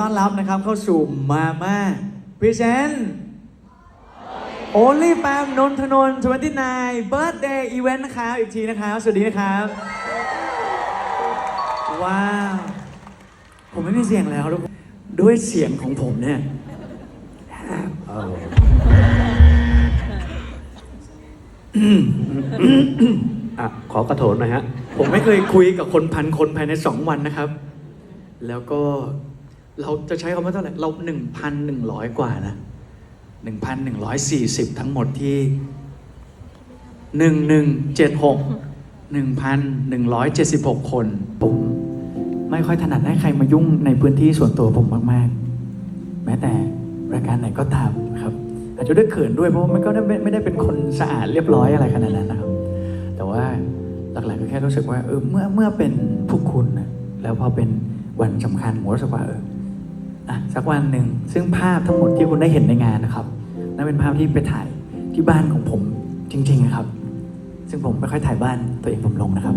ต้อนรับนะครับเข้าสู่มาม่าพรีเซนต์ Only Fam นนทนนท์29 Birthday Event นะครับ อีกทีนะครับ สวัสดีนะครับ ว้าว ผมไม่มีเสียงแล้วทุกคนด้วยเสียงของผมเนี่ยอะขอกระโถนหน่อยฮะ ผมไม่เคยคุยกับคนพันคนภายใน2วันนะครับ แล้วก็ เราจะใช้คำว่าเท่าไหร่เรา 1,100 กว่านะ 1,140 ทั้งหมดที่ 1176 1,176 คนผมไม่ค่อยถนัดให้ใครมายุ่งในพื้นที่ส่วนตัวผมมากๆ แม้แต่รายการไหนก็ตามครับ อาจจะด้วยเขินด้วยเพราะว่ามันก็ไม่ได้เป็นคนสะอาดเรียบร้อยอะไรขนาดนั้นนะครับ แต่ว่าหลักๆก็แค่รู้สึกว่าเออเมื่อเมื่อเป็นพวกคุณนะแล้วพอเป็นวันสำคัญผมรู้สึกว่าเออ สักวันหนึ่งซึ่งภาพทั้งหมดที่คุณได้เห็นในงานนะครับนั่นเป็นภาพที่ไปถ่ายที่บ้านของผมจริงๆนะครับ ซึ่งผมไม่ค่อยถ่ายบ้านตัวเองผมลงนะครับ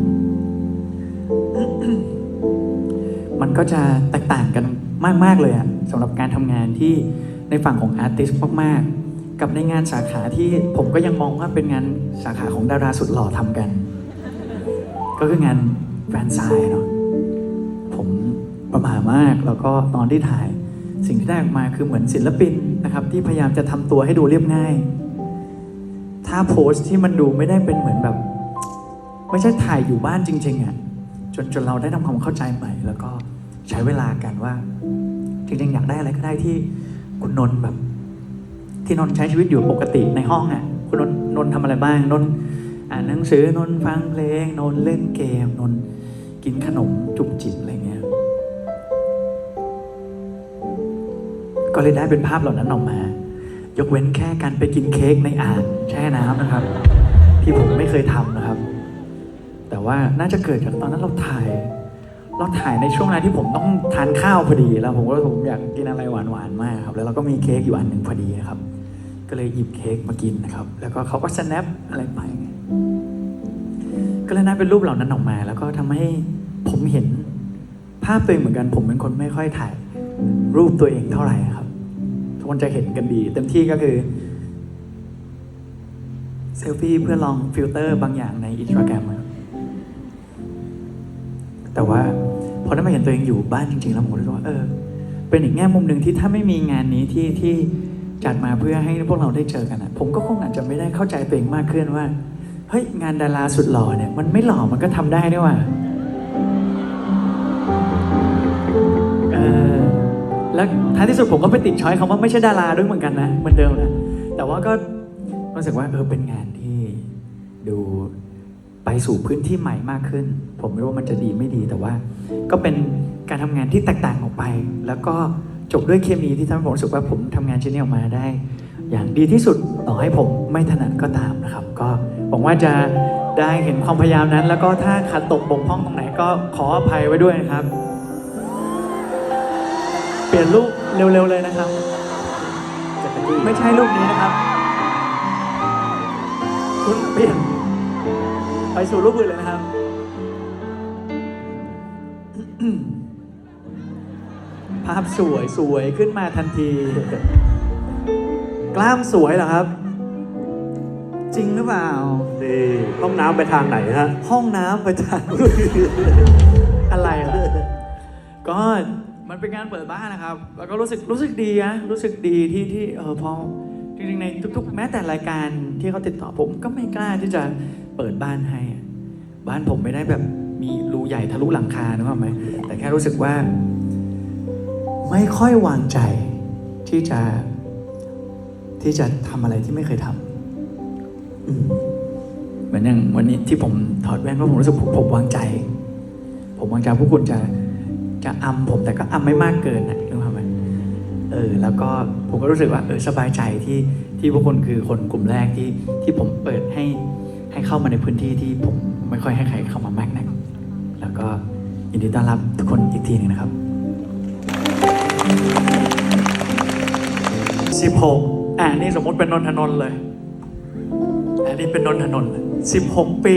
มันก็จะแตกต่างกันมากๆเลยอะสำหรับการทำงานที่ในฝั่งของอาร์ติสต์มากๆ กับในงานสาขาที่ผมก็ยังมองว่าเป็นงานสาขาของดาราสุดหล่อทำกัน ก็คืองานแฟนซายเนาะผมประหม่ามากแล้วก็ตอนที่ถ่าย สิ่งที่ได้ออกมาคือเหมือนศิลปินนะครับ ที่พยายามจะทำตัวให้ดูเรียบง่าย ถ้าโพสต์ที่มันดูไม่ได้เป็นเหมือนแบบ ไม่ใช่ถ่ายอยู่บ้านจริงๆอะ่ะจนจนเราได้ทำความเข้าใจใหม่ แล้วก็ใช้เวลากันว่า จริงๆ อยากได้อะไรก็ได้ที่คุณนนท์แบบ ที่นนท์ใช้ชีวิตอยู่ปกติในห้องอะคุณนนท์นนท์ทำอะไรบ้างนนท์อ่านหนังสือนนท์ฟังเพลงนนท์เล่นเกมนนท์กินขนมจุบจิบอะไรเงี้ย ก็เลยได้เป็นภาพเหล่านั้นออกมา ยกเว้นแค่การไปกินเค้กในอ่างแช่น้ำนะครับ ที่ผมไม่เคยทำนะครับ แต่ว่าน่าจะเกิดจากตอนนั้นเราถ่าย เราถ่ายในช่วงเวลาที่ผมต้องทานข้าวพอดีแล้วผมก็ผมอยากกินอะไรหวานๆมากครับ แล้วเราก็มีเค้กอยู่อันหนึ่งพอดีนะครับ ก็เลยหยิบเค้กมากินนะครับ แล้วก็เขาก็ snap อะไรไปก็เลยน่าเป็นรูปเหล่านั้นออกมา แล้วก็ทำให้ผมเห็นภาพตัวเองเหมือนกัน ผมเป็นคนไม่ค่อยถ่ายรูปตัวเองเท่าไหร่ครับ คนจะเห็นกันดี เต็มที่ก็คือเซลฟี่เพื่อลองฟิลเตอร์บางอย่างในอินสตาแกรมแต่ว่าพอได้มาเห็นตัวเองอยู่บ้านจริง ๆ แล้วผมรู้สึกว่าเออ เป็นอีกแง่มุมหนึ่งที่ถ้าไม่มีงานนี้ที่ที่จัดมาเพื่อให้พวกเราได้เจอกันอะผมก็คงอาจจะไม่ได้เข้าใจตัวเองมากขึ้นว่า เฮ้ย งานดาราสุดหล่อเนี่ย มันไม่หล่อมันก็ทำได้ด้วยว่ะ แล้วท้ายที่สุดผมก็ไปติดช้อยคำว่าไม่ใช่ดาราด้วยเหมือนกันนะเหมือนเดิมนะแต่ว่าก็รู้สึกว่าเออเป็นงานที่ดูไปสู่พื้นที่ใหม่มากขึ้น ผมไม่รู้ว่ามันจะดีไม่ดีแต่ว่า ก็เป็นการทำงานที่แตกต่างออกไป แล้วก็จบด้วยเคมีที่ทำให้ผมรู้สึกว่าผมทำงานชิ้นนี้ออกมาได้ อย่างดีที่สุดต่อให้ผมไม่ถนัดก็ตามนะครับ ก็หวังว่าจะได้เห็นความพยายามนั้น แล้วก็ถ้าขัดตกบกพร่องตรงไหนก็ขออภัยไว้ด้วยนะครับ ลี่ยนรูปเร็วๆเลยนะครับ ไม่ใช่รูปนี้นะครับ คุณเปลี่ยน ไปสู่รูปอื่นเลยนะครับ ภาพสวยสวยขึ้นมาทันที กล้ามสวยเหรอครับ จริงหรือเปล่า นี่ห้องน้ำไปทางไหนฮะ ห้องน้ำไปทาง อะไรล่ะก็ มันเป็นงานเปิดบ้านนะครับ แล้วก็รู้สึกรู้สึกดีนะรู้สึกดีที่ที่เออพอจริงๆในทุก ๆ แม้แต่รายการที่เขาติดต่อผมก็ไม่กล้าที่จะเปิดบ้านให้ บ้านผมไม่ได้แบบมีรูใหญ่ทะลุหลังคานึกออกไหมแต่แค่รู้สึกว่า ไม่ค่อยวางใจที่จะที่จะทำอะไรที่ไม่เคยทำอืมเหมือนอย่างวันนี้ที่ผมถอดแว่นเพราะผมรู้สึกผมผมวางใจ ผมวางใจพวกคุณจะ จะอำผมแต่ก็อำไม่มากเกินนะรู้ไหมเออแล้วก็ผมก็รู้สึกว่าเออสบายใจที่ที่พวกคุณคือคนกลุ่มแรกที่ที่ผมเปิดให้ให้เข้ามาในพื้นที่ที่ผมไม่ค่อยให้ใครเข้ามามากนักแล้วก็ยินดีต้อนรับทุกคนอีกทีหนึงนะครับ 16อ่านี่สมมติเป็นนนทนนเลยอันนี้เป็นนนทนนท์สิบหกปี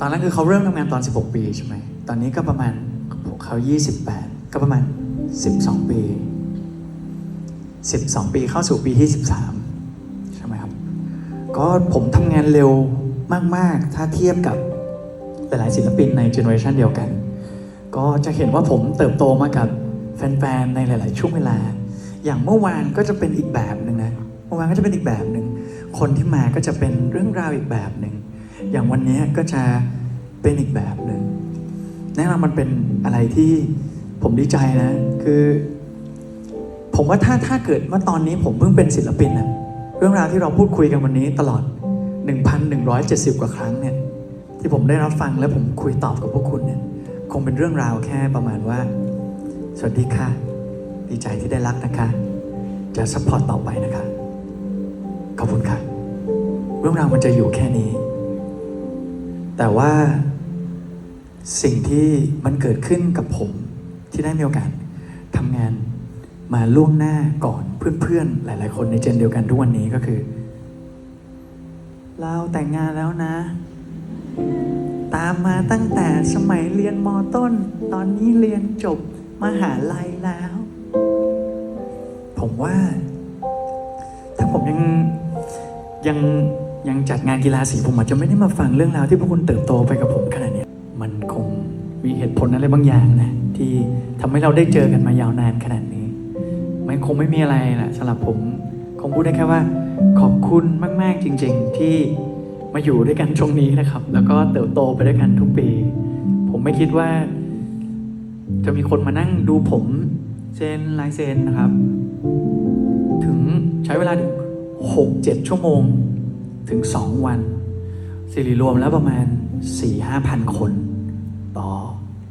ตอนนั้นคือเขาเริ่มทำงานตอน 16 ปีใช่ไหม ตอนนี้ก็ประมาณเขา 28 ก็ประมาณ 12 ปี 12 ปีเข้าสู่ปีที่ 13 ใช่ไหมครับ ก็ผมทำงานเร็วมาก ๆ ถ้าเทียบกับหลาย ๆ ศิลปินในเจเนอเรชันเดียวกัน ก็จะเห็นว่าผมเติบโตมากับแฟน ๆ ในหลาย ๆ ช่วงเวลา อย่างเมื่อวานก็จะเป็นอีกแบบหนึ่งนะ เมื่อวานก็จะเป็นอีกแบบหนึ่ง คนที่มาก็จะเป็นเรื่องราวอีกแบบหนึ่ง อย่างวันนี้ก็จะเป็นอีกแบบหนึ่ง แน่นอนมันเป็นอะไรที่ผมดีใจนะ คือ ผมว่าถ้าถ้าเกิดว่าตอนนี้ผมเพิ่งเป็นศิลปินนะเรื่องราวที่เราพูดคุยกันวันนี้ตลอด 1,170 กว่าครั้งเนี่ย ที่ผมได้รับฟังและผมคุยตอบกับพวกคุณเนี่ย คงเป็นเรื่องราวแค่ประมาณว่า สวัสดีค่ะ ดีใจที่ได้รักนะคะ จะซัพพอร์ตต่อไปนะคะ ขอบคุณค่ะ เรื่องราวมันจะอยู่แค่นี้ แต่ว่า สิ่งที่มันเกิดขึ้นกับผมที่ได้มีโอกาสทำงานมาล่วงหน้าก่อนเพื่อนๆ หลาย ๆ คนในเจนเดียวกันทุกวันนี้ก็คือ เราแต่งงานแล้วนะ ตามมาตั้งแต่สมัยเรียนมต้น ตอนนี้เรียนจบมหาลัยแล้ว ผมว่า ถ้าผมยังยังยังจัดงานกีฬาสีผมอาจจะไม่ได้มาฟังเรื่องราวที่พวกคุณเติบโตไปกับผมขนาดนี้ เหตุผลอะไรบางอย่างนะที่ทำให้เราได้เจอกันมายาวนานขนาดนี้ มันคงไม่มีอะไรแหละสำหรับผมคงพูดได้แค่ว่า ขอบคุณมาก ๆ จริง ๆ ที่มาอยู่ด้วยกันช่วงนี้นะครับ แล้วก็เติบโตไปด้วยกันทุกปี ผมไม่คิดว่า จะมีคนมานั่งดูผมเซนลายเซนนะครับ ถึงใช้เวลาถึงหกเจ็ดชั่วโมงถึงสองวันสิริรวมแล้วประมาณสี่ห้าพันคนต่อ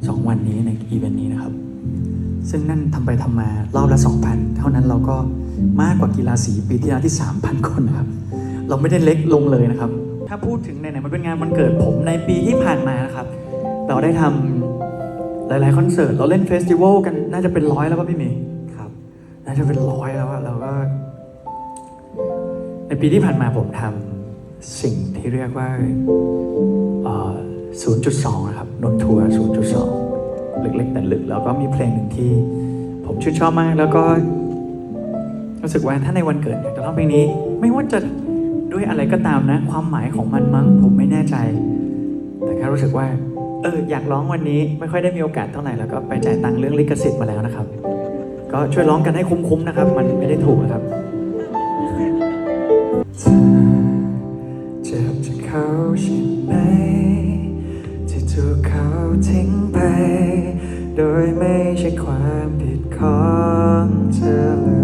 สองวันนี้ในอีเวนต์นี้นะครับ ซึ่งนั่นทำไปทำมารอบละสองพันเท่านั้นเราก็มากกว่ากีฬาสีปีที่แล้วที่สามพันคนนะครับ เราไม่ได้เล็กลงเลยนะครับ ถ้าพูดถึงไหนๆมันเป็นงานวันเกิดผมในปีที่ผ่านมานะครับ เราได้ทำหลาย ๆ คอนเสิร์ตเราเล่นเฟสติวัลกันน่าจะเป็นร้อยแล้วป่ะพี่เมย์ครับ น่าจะเป็นร้อยแล้วอะเราก็ ในปีที่ผ่านมาผมทำสิ่งที่เรียกว่าเอ่อ 0.2 นะครับนนทัวร์0.2เล็กๆแต่ลึก แล้วก็มีเพลงหนึ่งที่ผมชื่นชอบมากแล้วก็รู้สึกว่าถ้าในวันเกิดอยากจะร้องเพลงนี้ ไม่ว่าจะด้วยอะไรก็ตามนะ ความหมายของมันมั้งผมไม่แน่ใจ แต่แค่รู้สึกว่า เอออยากร้องวันนี้ไม่ค่อยได้มีโอกาสเท่าไหร่แล้วก็ไปจ่ายตังค์เรื่องลิขสิทธิ์มาแล้วนะครับ ก็ช่วยร้องกันให้คุ้มๆนะครับ มันไม่ได้ถูกนะครับเจ็บจากเขาใช่ไหม ทิ้งไป โดยไม่ใช่ความผิดของเธอเลย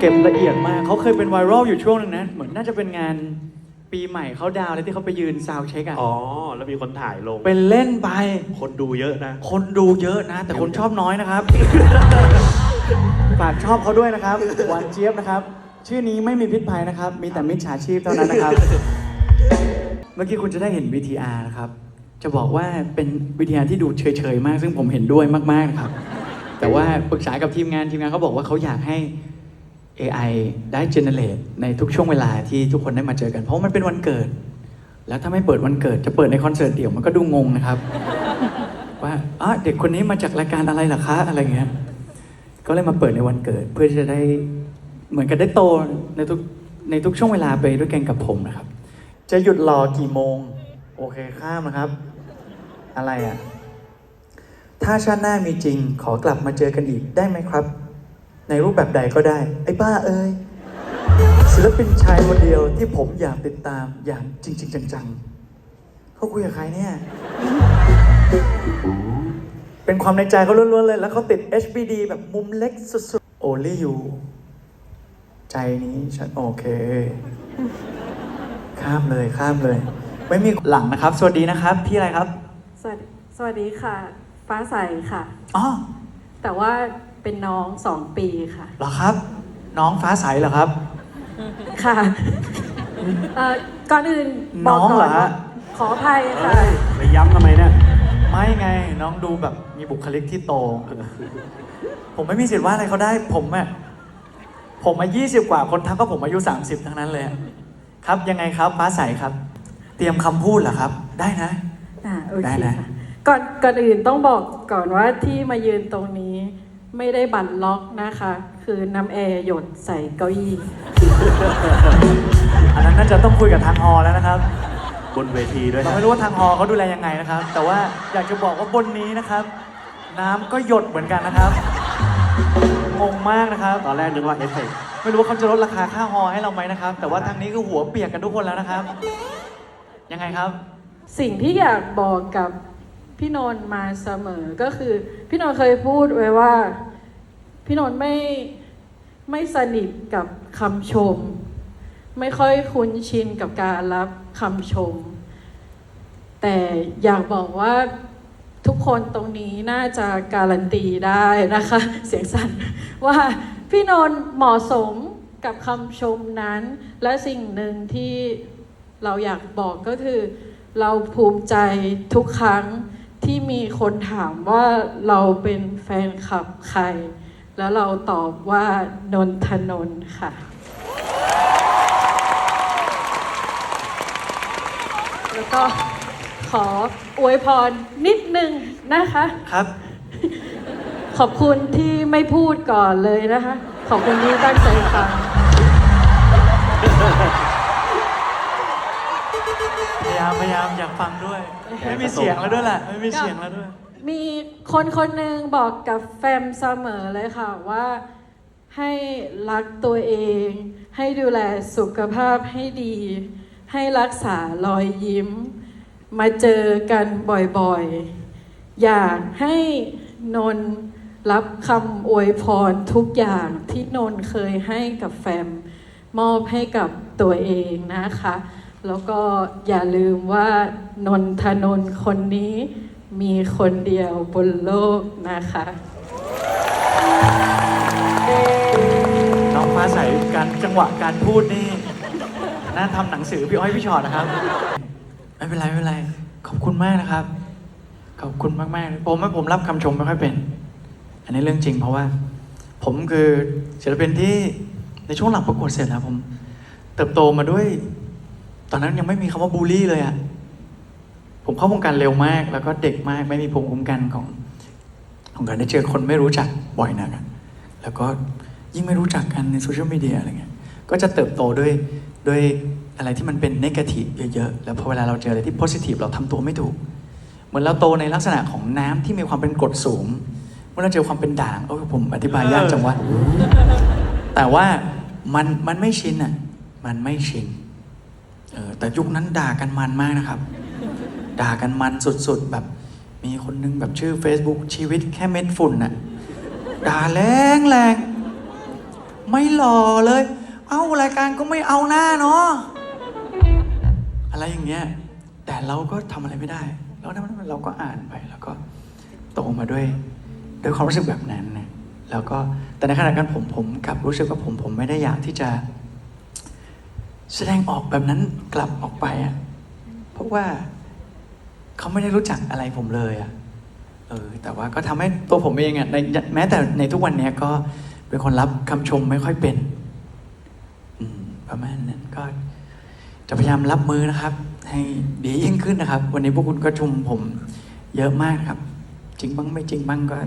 เก็บละเอียดมากเขาเคยเป็นไวรัลอยู่ช่วงหนึงนะ เหมือนน่าจะเป็นงานปีใหม่เขาดาวน์เลยที่เขาไปยืนซาวด์เช็คอะอ๋อ แล้วมีคนถ่ายลง เป็นเล่นไป คนดูเยอะนะ คนดูเยอะนะ แต่คนชอบน้อยนะครับ ฝากชอบเขาด้วยนะครับหวานเจี๊ยบนะครับ ชื่อนี้ไม่มีพิษภัยนะครับ มีแต่มิจฉาชีพเท่านั้นนะครับ เมื่อกี้คุณจะได้เห็น VTR นะครับ จะบอกว่าเป็น VTR ที่ดูเฉยๆมาก ซึ่งผมเห็นด้วยมากๆนะครับ แต่ว่าปรึกษากับทีมงานทีมงานเขาบอกว่าเขาอยากให้ AI ได้ generate ในทุกช่วงเวลาที่ทุกคนได้มาเจอกัน เพราะมันเป็นวันเกิด แล้วถ้าไม่เปิดวันเกิดจะเปิดในคอนเสิร์ตเดี่ยวมันก็ดูงงนะครับ ว่าอ๋อเด็กคนนี้มาจากรายการอะไรล่ะคะอะไรเงี้ยก็เลยมาเปิดในวันเกิด เพื่อจะได้เหมือนกับได้โตในทุกในทุกช่วงเวลาไปด้วยกันกับผมนะครับ จะหยุดรอกี่โมง โอเคข้ามนะครับ อะไรอะ ถ้าชาติหน้ามีจริงขอกลับมาเจอกันอีกได้ไหมครับ ในรูปแบบใดก็ได้ ไอ้บ้าเอ้ยศิลปินชายคนเดียวที่ผมอยากติดตามอย่างจริง ๆ จังๆเขาคุยกับใครเนี่ย เป็นความในใจเขาล้วนๆเลย แล้วเขาติด HBD แบบมุมเล็กสุดๆ Only you ใจนี้ฉันโอเค ข้ามเลยข้ามเลย ไม่มีหลังนะครับ สวัสดีนะครับ พี่อะไรครับ สวัสดีสวัสดีค่ะ ฟ้าใสค่ะ อ๋อ แต่ว่า เป็นน้องสองปีค่ะ เหรอครับ น้องฟ้าใสเหรอครับ ค่ะเอ่อก่อนอื่นบน้อกองก่เหรออนฮะว่าขออภัยค่ะ ไปย้ำทำไมเนี่ยไม่ไงน้องดูแบบมีบุคลิกที่โต ผมไม่มีสิทธิ์ว่าอะไรเขาได้ผมอะผมอายุ20 กว่าคนทักก็ผมอายุ 30 ทั้งนั้นเลยอะครับยังไงครับฟ้าใสครับ เตรียมคำพูดเหรอครับ ได้นะ อ่าโอได้เคนะ ค่ะก่อนก่อนอื่นต้องบอกก่อนว่าที่มายืนตรงนี้ ไม่ได้บัตรล็อกนะคะ คือน้ำแอร์หยดใส่เก้าอี้อันนั้นน่าจะต้องคุยกับทางฮอแล้วนะครับ บนเวทีด้วยเรานะไม่รู้ว่าทางฮอเขาดูแลยังไงนะครับ แต่ว่าอยากจะบอกว่าบนนี้นะครับ น้ำก็หยดเหมือนกันนะครับงงมากนะครับ ตอนแรกนึกว่าเอฟเฟกต์ไม่รู้ว่าเขาจะลดราคาค่าฮอให้เราไหมนะครับ แต่ว่าทางนี้คือหัวเปียกกันทุกคนแล้วนะครับ ยังไงครับ สิ่งที่อยากบอกกับ พี่นนท์มาเสมอก็คือ พี่นนท์เคยพูดไว้ว่า พี่นนท์ไม่ไม่สนิทกับคำชม ไม่ค่อยคุ้นชินกับการรับคำชม แต่อยากบอกว่าทุกคนตรงนี้น่าจะการันตีได้นะคะ เสียงสั่นว่าพี่นนท์เหมาะสมกับคำชมนั้น และสิ่งหนึ่งที่เราอยากบอกก็คือ เราภูมิใจทุกครั้ง ที่มีคนถามว่าเราเป็นแฟนคลับใคร แล้วเราตอบว่านนทนนท์ค่ะ แล้วก็ขออวยพรนิดนึงนะคะ ครับ ขอบคุณที่ไม่พูดก่อนเลยนะคะ ขอบคุณที่ตั้งใจฟังพยายามพยายามอยากฟังด้วย ไม่มีเสียงแล้วด้วยแหละ ไม่มีเสียงแล้วด้วย มีคนคนหนึ่งบอกกับแฟมเสมอเลยค่ะว่าให้รักตัวเอง ให้ดูแลสุขภาพให้ดี ให้รักษารอยยิ้ม มาเจอกันบ่อยๆ อยากให้นนท์รับคำอวยพรทุกอย่างที่นนท์เคยให้กับแฟม มอบให้กับตัวเองนะคะ แล้วก็อย่าลืมว่านนทนนคนนี้มีคนเดียวบนโลกนะคะ น้องฟ้าใสการจังหวะการพูดนี่น่าทำหนังสือพี่อ้อยพี่ชอตนะครับ ไม่เป็นไรไม่เป็นไร ขอบคุณมากนะครับ ขอบคุณมากๆผมว่าผมรับคำชมไม่ค่อยเป็น อันนี้เรื่องจริงเพราะว่า ผมคือศิลปินที่ในช่วงหลังประกวดเสร็จแล้วผม เติบโตมาด้วย ตอนนั้นยังไม่มีคำว่าบูลลี่เลยอะผมเข้าวงการเร็วมาก แล้วก็เด็กมากไม่มีภูมิคุ้มกันของ ของการได้เจอคนไม่รู้จักบ่อยนักแล้วก็ยิ่งไม่รู้จักกันในโซเชียลมีเดียอะไรเงี้ยก็จะเติบโตด้วยด้วยอะไรที่มันเป็นนกาทีฟเยอะๆ แล้วพอเวลาเราเจออะไรที่โพสิทีฟเราทำตัวไม่ถูก เหมือนเราโตในลักษณะของน้ำที่มีความเป็นกรดสูง เมื่อเราเจอความเป็นด่างเออผมอธิบายยากจังวะแต่ว่ามันมันไม่ชินอะ มันไม่ชิน เออแต่ยุคนั้นด่ากันมันมากนะครับ ด่ากันมันสุดๆ แบบ มีคนนึงแบบชื่อ Facebook ชีวิตแค่เม็ดฝุ่นน่ะด่าแรงแรงไม่หล่อเลย เอ้ารายการก็ไม่เอาหน้าเนาะอะไรอย่างเงี้ย แต่เราก็ทำอะไรไม่ได้ แล้วนั้นเราก็อ่านไปแล้วก็โตมาด้วยด้วยความรู้สึกแบบนั้นนะแล้วก็แต่ในขณะกันผมผมกลับรู้สึกว่าผมผมไม่ได้อยากที่จะ แสดงออกแบบนั้นกลับออกไปอะเพราะว่าเขาไม่ได้รู้จักอะไรผมเลยอะเออแต่ว่าก็ทำให้ตัวผมเองอะในแม้แต่ในทุกวันเนี้ยก็เป็นคนรับคำชมไม่ค่อยเป็น อืมประมาณนั้นก็ จะพยายามรับมือนะครับ ให้ดียิ่งขึ้นนะครับ วันนี้พวกคุณก็ชมผมเยอะมากครับ จริงบ้างไม่จริงบ้างก็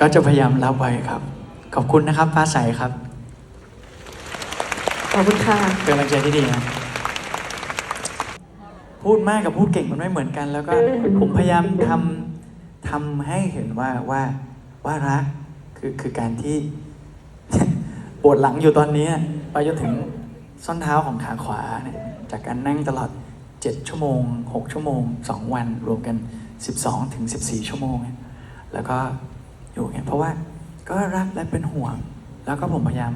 ก็จะพยายามรับไว้ครับ ขอบคุณนะครับฟ้าใสครับ ขอบคุณค่ะ เป็นกำลังใจที่ดีนะพูดมากกับพูดเก่งมันไม่เหมือนกัน แล้วก็ผมพยายามทำทำให้เห็นว่าว่าว่ารักคือคือการที่ ปวดหลังอยู่ตอนนี้ ไปจนถึงส้นเท้าของขาขวาเนี่ยจากการนั่งตลอด 7 ชั่วโมง 6 ชั่วโมง 2 วันรวมกัน 12 ถึง 14 ชั่วโมงเนี่ยแล้วก็อยู่เงี้ยเพราะว่าก็รักและเป็นห่วง แล้วก็ผมพยายาม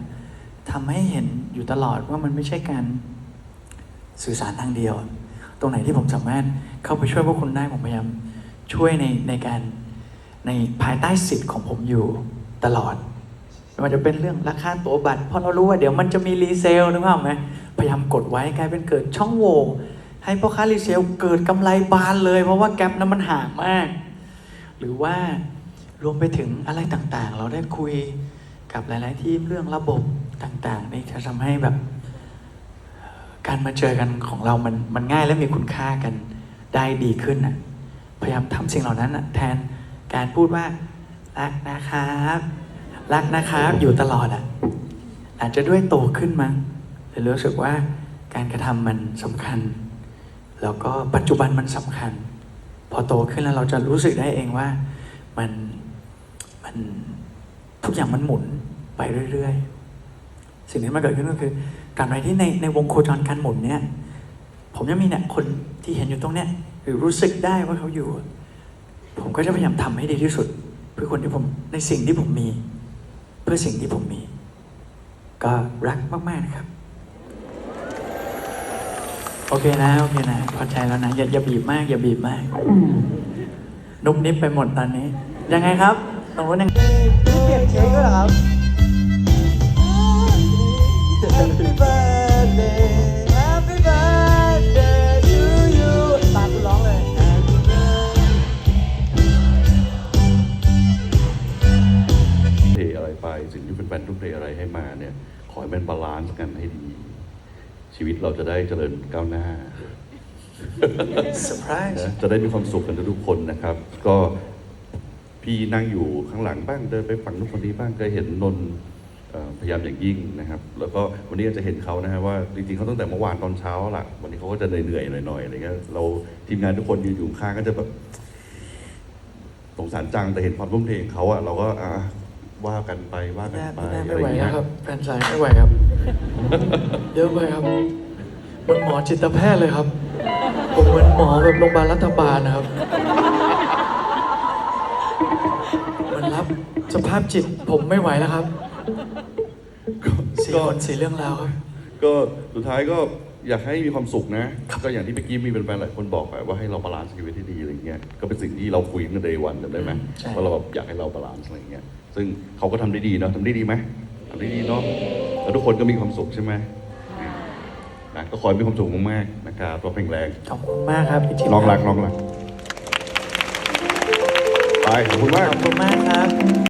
ทำให้เห็นอยู่ตลอดว่ามันไม่ใช่การสื่อสารทางเดียว ตรงไหนที่ผมสามารถเข้าไปช่วยพวกคุณได้ผมพยายามช่วยในในการในภายใต้สิทธิ์ของผมอยู่ตลอดไม่ว่าจะเป็นเรื่องราคาตั๋วบัตรเพราะเรารู้ว่าเดี๋ยวมันจะมีรีเซลนึกภาพไหมพยายามกดไว้กลายเป็นเกิดช่องโหว่ให้พ่อค้ารีเซลเกิดกำไรบานเลย เพราะว่าแกลบนั้นมันห่างมาก หรือว่ารวมไปถึงอะไรต่างๆ เราได้คุยกับหลาย ๆ ที่เรื่องระบบ ต่างๆนี่จะทำให้แบบ การมาเจอกันของเรามันมันง่ายและมีคุณค่ากันได้ดีขึ้นน่ะพยายามทำสิ่งเหล่านั้นนะแทนการพูดว่ารักนะครับรักนะครับอยู่ตลอดอะ อาจจะด้วยโตขึ้นมั้งเลยรู้สึกว่าการกระทำมันสำคัญ แล้วก็ปัจจุบันมันสำคัญ พอโตขึ้นแล้วเราจะรู้สึกได้เองว่ามันมันทุกอย่างมันหมุนไปเรื่อย ๆ สิ่งที่มันเกิดขึ้นก็คือ การไปที่ในในวงโคจรการหมุนเนี่ย ผมยังมีเนี่ยคนที่เห็นอยู่ตรงเนี้ยหรือรู้สึกได้ว่าเขาอยู่ ผมก็จะพยายามทำให้ดีที่สุด เพื่อคนที่ผมในสิ่งที่ผมมี เพื่อสิ่งที่ผมมี ก็รักมากๆนะครับ โอเคนะโอเคนะพอใจแล้วนะอย่าอย่าบีบมาก อย่าบีบมากนุบนิบไปหมดตอนนี้ ยังไงครับตรงนู้นยังเปลี่ยนเค้กด้วยเหรอครับ Happy birthday Happy birthday to you ตามคุณร้องเลย Happy birthday เทอะไรไป สิ่งที่เป็นแฟนๆทุ่มเทอะไรให้มาเนี่ย ขอให้มันบาลานซ์กันให้ดี ชีวิตเราจะได้เจริญก้าวหน้าเซอร์ไพรส์นะจะได้มีความสุขกันทุกๆคนนะครับ ก็พี่นั่งอยู่ข้างหลังบ้างเดินไปฝั่งนู้นคนนี้บ้างก็เห็นนนท์เอ่อ พยายามอย่างยิ่งนะครับ แล้วก็วันนี้อาจจะเห็นเขานะฮะว่าจริงๆเขาตั้งแต่เมื่อวานตอนเช้าละวันนี้เขาก็จะเหนื่อยๆหน่อยๆอะไรเงี้ยเราทีมงานทุกคนยืนอยู่ข้างก็จะแบบสงสารจังแต่เห็นความทุ่มเทของเขาอะเราก็อะว่ากันไปว่ากันแม่ไปแม่อะไม่ไรไหวเงี้แล้ยวครับแฟนสายไม่ไหวครับ เยอะไปครับเหมือนหมอจิตแพทย์เลยครับ ผมเหมือนหมอแบบโรงพยาบาลรัฐบาลนะครับเหมือนรับสภาพจิตผมไม่ไหวแล้วครับ สี่คนสี่เรื่องราวครับ ก็สุดท้ายก็อยากให้มีความสุขนะ ก็อย่างที่เมื่อกี้มีแฟนๆหลายคนบอกไปว่าให้เราบาลานซ์ชีวิตที่ดีอะไรเงี้ย ก็เป็นสิ่งที่เราคุยกันในวันจำได้ไหมใช่ ว่าเราแบบอยากให้เราบาลานซ์อะไรเงี้ย ซึ่งเขาก็ทำได้ดีเนาะทำได้ดีไหมทำได้ดีเนาะ แล้วทุกคนก็มีความสุขใช่ไหมนะก็ขอให้มีความสุขมากๆนะครับตัวเพลงแรงขอบคุณมากครับพี่จิ๊บน้องรักน้องรักไปขอบคุณมาก ขอบคุณมากครับ